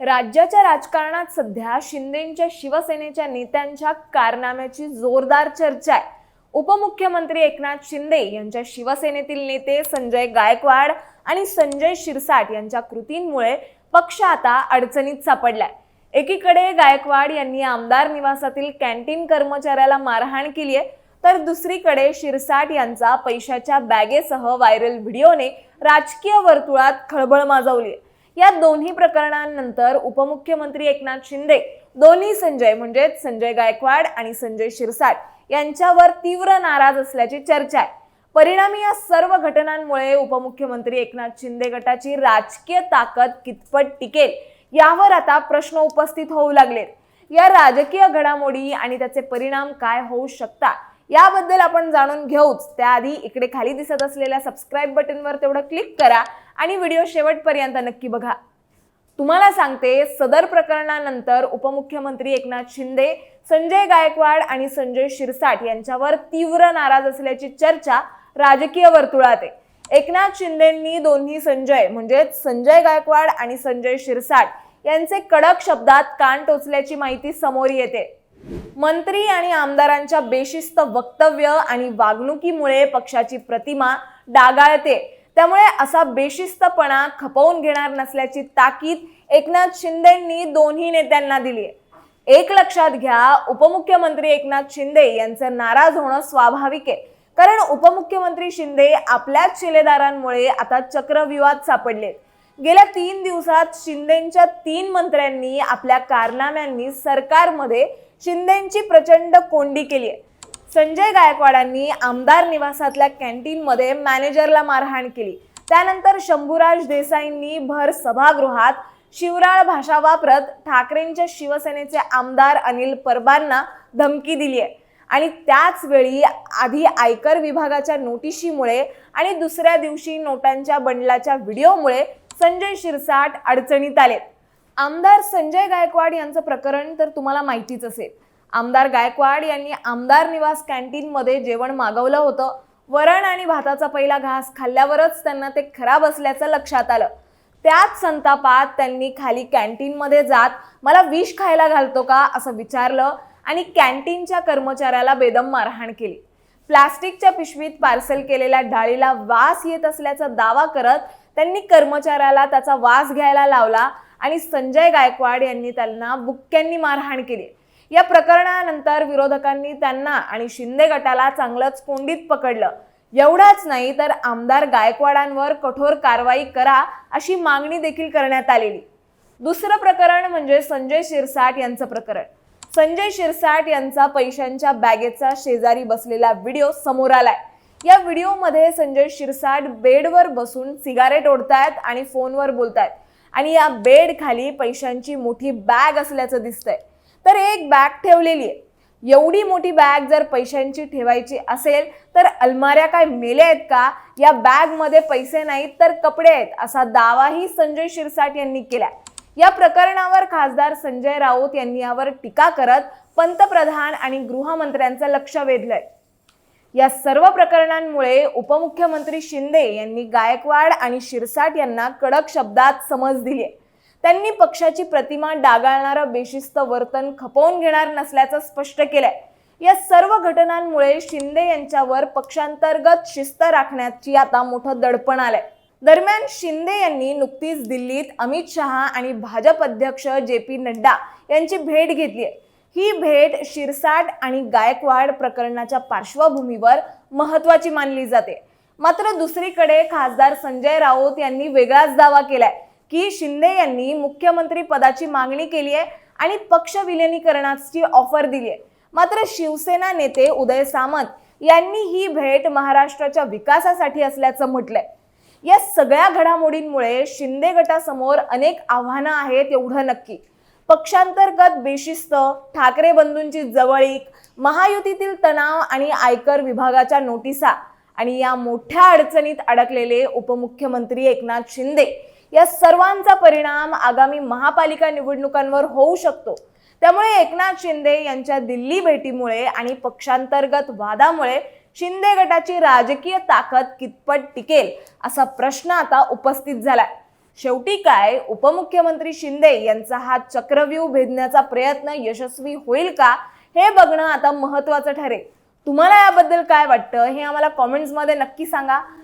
राज्याच्या राजकारणात सध्या शिंदेच्या शिवसेनेच्या नेत्यांच्या कारनाम्याची जोरदार चर्चा आहे उपमुख्यमंत्री एकनाथ शिंदे यांच्या शिवसेनेतील नेते संजय गायकवाड आणि संजय शिरसाट यांच्या कृतींमुळे पक्ष आता अडचणीत सापडलाय एकीकडे गायकवाड यांनी आमदार निवासातील कॅन्टीन कर्मचाऱ्याला मारहाण केली आहे तर दुसरीकडे शिरसाट यांचा पैशाच्या बॅगेसह व्हायरल व्हिडिओने राजकीय वर्तुळात खळबळ माजवली आहे. या दोन्ही प्रकरणांनंतर उपमुख्यमंत्री एकनाथ शिंदे दोन्ही संजय म्हणजेच संजय गायकवाड आणि संजय शिरसाट यांच्यावर तीव्र नाराज असल्याची चर्चा आहे. परिणामी या सर्व घटनांमुळे उपमुख्यमंत्री एकनाथ शिंदे गटाची राजकीय ताकद कितपत टिकेल यावर आता प्रश्न उपस्थित होऊ लागलेत. या राजकीय घडामोडी आणि त्याचे परिणाम काय होऊ शकतात याबद्दल आपण जाणून घेऊच. त्याआधी इकडे खाली दिसत असलेल्या सबस्क्राईब बटनवर तेवढं क्लिक करा. आणि व्हिडिओ शेवटपर्यंत नक्की बघा. तुम्हाला सांगते सदर प्रकरणानंतर उपमुख्यमंत्री एकनाथ शिंदे संजय गायकवाड आणि संजय शिरसाट यांच्यावर तीव्र नाराज असल्याची चर्चा राजकीय वर्तुळात आहे. एकनाथ शिंदेंनी दोन्ही संजय म्हणजेच संजय गायकवाड आणि संजय शिरसाट यांचे कडक शब्दात कान टोचल्याची माहिती समोर येते. मंत्री आणि आमदारांच्या बेशिस्त वक्तव्य आणि वागणुकीमुळे पक्षाची प्रतिमा डागाळते. त्यामुळे असा बेशिस्तपणा खपवून घेणार नसल्याची ताकीद एकनाथ शिंदेंनी दोन्ही नेत्यांना दिली आहे. एक लक्षात घ्या उपमुख्यमंत्री एकनाथ शिंदे यांचं नाराज होणं स्वाभाविक आहे. कारण उपमुख्यमंत्री शिंदे आपल्याच शिलेदारांमुळे आता चक्रव्यूहात सापडलेत गेल्या तीन दिवसात शिंदेच्या तीन मंत्र्यांनी आपल्या कारनाम्यांनी सरकारमध्ये शिंदेची प्रचंड कोंडी केली आहे. संजय गायकवाडांनी आमदार निवासातल्या कॅन्टीनमध्ये मॅनेजरला मारहाण केली. त्यानंतर शंभूराज देसाईंनी भर सभागृहात शिवराळ भाषा वापरत ठाकरेंच्या शिवसेनेचे आमदार अनिल परबांना धमकी दिली आहे. आणि त्याच वेळी आधी आयकर विभागाच्या नोटिशीमुळे आणि दुसऱ्या दिवशी नोटांच्या बंडलाच्या व्हिडिओमुळे संजय शिरसाट अडचणीत आलेत. आमदार संजय गायकवाड यांचं प्रकरण तर तुम्हाला माहितीच असेल. आमदार गायकवाड यांनी आमदार निवास कॅन्टीनमध्ये जेवण मागवलं होतं. वरण आणि भाताचा पहिला घास खाल्ल्यावरच त्यांना ते खराब असल्याचं लक्षात आलं. त्याच संतापात त्यांनी खाली कॅन्टीनमध्ये जात मला विष खायला घालतो का? असं विचारलं आणि कॅन्टीनच्या कर्मचाऱ्याला बेदम मारहाण केली. प्लास्टिकच्या पिशवीत पार्सल केलेल्या डाळीला वास येत असल्याचा दावा करत त्यांनी कर्मचाऱ्याला त्याचा वास घ्यायला लावला आणि संजय गायकवाड यांनी त्यांना बुक्क्यांनी मारहाण केली. या प्रकरणानंतर विरोधकांनी त्यांना आणि शिंदे गटाला चांगलंच कोंडीत पकडलं. एवढाच नाही तर आमदार गायकवाडांवर कठोर कारवाई करा अशी मागणी देखील करण्यात आलेली. दुसरं प्रकरण म्हणजे संजय शिरसाट यांचं प्रकरण. संजय शिरसाट यांचा पैशांच्या बॅगेचा शेजारी बसलेला व्हिडिओ समोर आलाय. या व्हिडिओमध्ये संजय शिरसाट बेडवर बसून सिगारेट ओढतायत आणि फोनवर बोलतायत. आणि या बेड खाली पैशांची मोठी बॅग असल्याचं दिसतंय. तर एक बॅग ठेवलेली आहे. एवढी मोठी बॅग जर पैशांची ठेवायची असेल तर अलमाऱ्या काय मेल्या आहेत का? या बॅगमध्ये पैसे नाहीत तर कपडे आहेत असा दावाही संजय शिरसाट यांनी केला या प्रकरणावर खासदार संजय राऊत यांनी यावर टीका करत पंतप्रधान आणि गृहमंत्र्यांचं लक्ष वेधलंय. या सर्व प्रकरणांमुळे उपमुख्यमंत्री शिंदे यांनी गायकवाड आणि शिरसाट यांना कडक शब्दात समज दिली आहे. त्यांनी पक्षाची प्रतिमा डागाळणारं बेशिस्त वर्तन खपवून घेणार नसल्याचं स्पष्ट केलंय. या सर्व घटनांमुळे शिंदे यांच्यावर पक्षांतर्गत शिस्त राखण्याची आता मोठं दडपण आलंय. दरम्यान शिंदे यांनी नुकतीच दिल्लीत अमित शहा आणि भाजप अध्यक्ष जे पी नड्डा यांची भेट घेतली आहे ही भेट शिरसाट आणि गायकवाड प्रकरणाच्या पार्श्वभूमीवर महत्वाची मानली जाते. मात्र दुसरीकडे खासदार संजय राऊत यांनी वेगळाच दावा केलाय. की शिंदे यांनी मुख्यमंत्री पदाची मागणी केली आहे आणि पक्ष विलिनीकरणाची ऑफर दिली आहे. मात्र शिवसेना नेते उदय सामंत यांनी ही भेट महाराष्ट्राच्या विकासासाठी असल्याचं म्हटलंय. या सगळ्या घडामोडींमुळे शिंदे गटासमोर अनेक आव्हानं आहेत एवढं नक्की. पक्षांतर्गत बेशिस्त ठाकरे बंधूंची जवळीक महायुतीतील तणाव आणि आयकर विभागाच्या नोटिसा आणि या मोठ्या अडचणीत अडकलेले उपमुख्यमंत्री एकनाथ शिंदे या सर्वांचा परिणाम आगामी महापालिका निवडणुकांवर होऊ शकतो. त्यामुळे एकनाथ शिंदे यांच्या दिल्ली भेटीमुळे आणि पक्षांतर्गत वादामुळे शिंदे गटाची राजकीय ताकद कितपत टिकेल असा प्रश्न आता उपस्थित झालाय. शेवटी काय उपमुख्यमंत्री शिंदे यांचा हा चक्रव्यूह भेदण्याचा प्रयत्न यशस्वी होईल का हे बघणं आता महत्वाचं ठरेल. तुम्हाला याबद्दल काय वाटतं हे आम्हाला कॉमेंट्समध्ये नक्की सांगा.